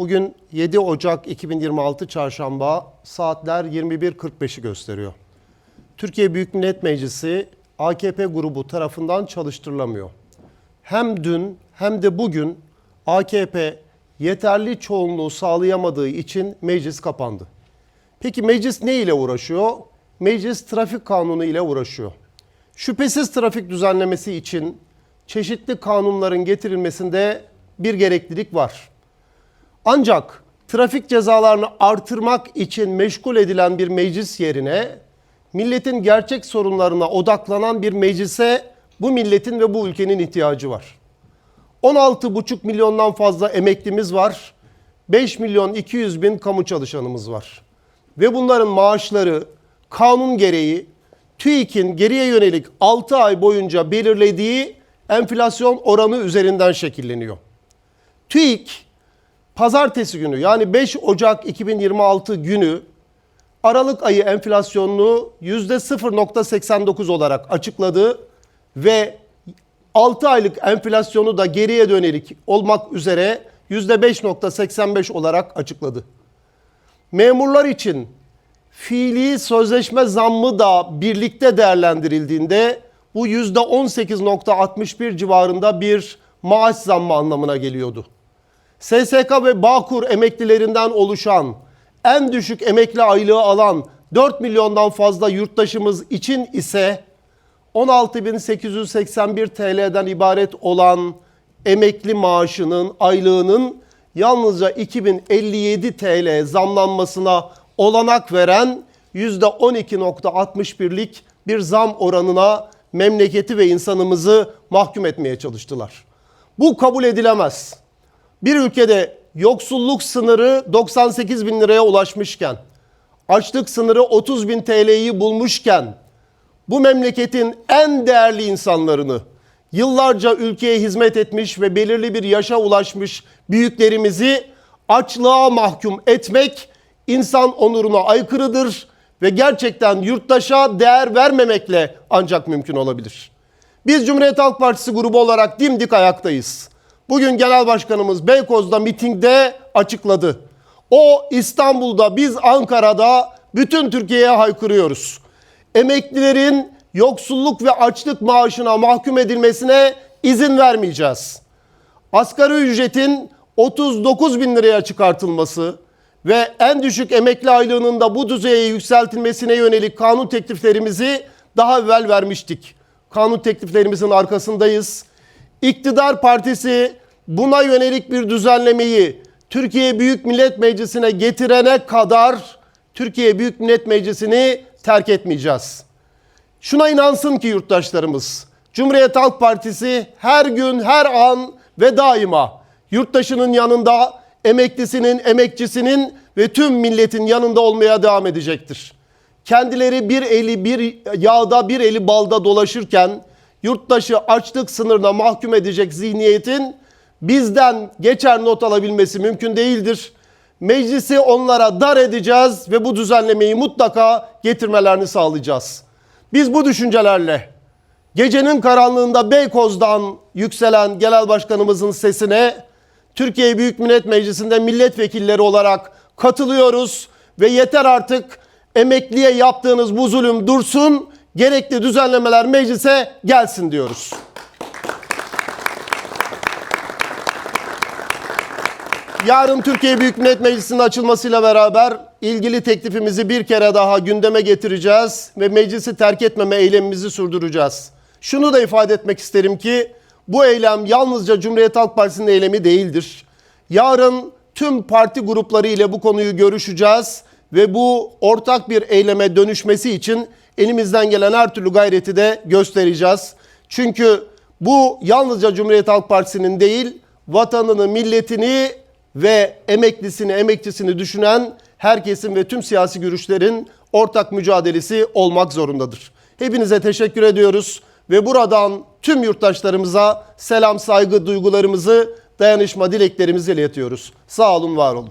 Bugün 7 Ocak 2026 Çarşamba saatler 21.45'i gösteriyor. Türkiye Büyük Millet Meclisi AKP grubu tarafından çalıştırılamıyor. Hem dün hem de bugün AKP yeterli çoğunluğu sağlayamadığı için meclis kapandı. Peki meclis ne ile uğraşıyor? Meclis trafik kanunu ile uğraşıyor. Şüphesiz trafik düzenlemesi için çeşitli kanunların getirilmesinde bir gereklilik var. Ancak trafik cezalarını artırmak için meşgul edilen bir meclis yerine milletin gerçek sorunlarına odaklanan bir meclise bu milletin ve bu ülkenin ihtiyacı var. 16,5 milyondan fazla emeklimiz var. 5 milyon 200 bin kamu çalışanımız var. Ve bunların maaşları kanun gereği TÜİK'in geriye yönelik 6 ay boyunca belirlediği enflasyon oranı üzerinden şekilleniyor. TÜİK pazartesi günü yani 5 Ocak 2026 günü Aralık ayı enflasyonunu %0.89 olarak açıkladı ve 6 aylık enflasyonu da geriye dönelik olmak üzere %5.85 olarak açıkladı. Memurlar için fiili sözleşme zammı da birlikte değerlendirildiğinde bu %18.61 civarında bir maaş zammı anlamına geliyordu. SSK ve Bağkur emeklilerinden oluşan en düşük emekli aylığı alan 4 milyondan fazla yurttaşımız için ise 16.881 TL'den ibaret olan emekli maaşının aylığının yalnızca 2057 TL zamlanmasına olanak veren %12.61'lik bir zam oranına memleketi ve insanımızı mahkum etmeye çalıştılar. Bu kabul edilemez. Bir ülkede yoksulluk sınırı 98 bin liraya ulaşmışken, açlık sınırı 30 bin TL'yi bulmuşken, bu memleketin en değerli insanlarını, yıllarca ülkeye hizmet etmiş ve belirli bir yaşa ulaşmış büyüklerimizi açlığa mahkum etmek insan onuruna aykırıdır ve gerçekten yurttaşa değer vermemekle ancak mümkün olabilir. Biz Cumhuriyet Halk Partisi grubu olarak dimdik ayaktayız. Bugün Genel Başkanımız Beykoz'da mitingde açıkladı. O İstanbul'da biz Ankara'da bütün Türkiye'ye haykırıyoruz. Emeklilerin yoksulluk ve açlık maaşına mahkum edilmesine izin vermeyeceğiz. Asgari ücretin 39 bin liraya çıkartılması ve en düşük emekli aylığının da bu düzeye yükseltilmesine yönelik kanun tekliflerimizi daha evvel vermiştik. Kanun tekliflerimizin arkasındayız. İktidar Partisi buna yönelik bir düzenlemeyi Türkiye Büyük Millet Meclisi'ne getirene kadar Türkiye Büyük Millet Meclisi'ni terk etmeyeceğiz. Şuna inansın ki yurttaşlarımız, Cumhuriyet Halk Partisi her gün, her an ve daima yurttaşının yanında, emeklisinin, emekçisinin ve tüm milletin yanında olmaya devam edecektir. Kendileri bir eli bir yağda bir eli balda dolaşırken yurttaşı açlık sınırına mahkum edecek zihniyetin bizden geçer not alabilmesi mümkün değildir. Meclisi onlara dar edeceğiz ve bu düzenlemeyi mutlaka getirmelerini sağlayacağız. Biz bu düşüncelerle gecenin karanlığında Beykoz'dan yükselen genel başkanımızın sesine Türkiye Büyük Millet Meclisi'nde milletvekilleri olarak katılıyoruz ve yeter artık emekliye yaptığınız bu zulüm dursun, gerekli düzenlemeler meclise gelsin diyoruz. Yarın Türkiye Büyük Millet Meclisi'nin açılmasıyla beraber ilgili teklifimizi bir kere daha gündeme getireceğiz ve meclisi terk etmeme eylemimizi sürdüreceğiz. Şunu da ifade etmek isterim ki bu eylem yalnızca Cumhuriyet Halk Partisi'nin eylemi değildir. Yarın tüm parti grupları ile bu konuyu görüşeceğiz ve bu ortak bir eyleme dönüşmesi için elimizden gelen her türlü gayreti de göstereceğiz. Çünkü bu yalnızca Cumhuriyet Halk Partisi'nin değil, vatanını, milletini ve emeklisini, emekçisini düşünen herkesin ve tüm siyasi görüşlerin ortak mücadelesi olmak zorundadır. Hepinize teşekkür ediyoruz ve buradan tüm yurttaşlarımıza selam, saygı, duygularımızı, dayanışma dileklerimizi iletiyoruz. Sağ olun, var olun.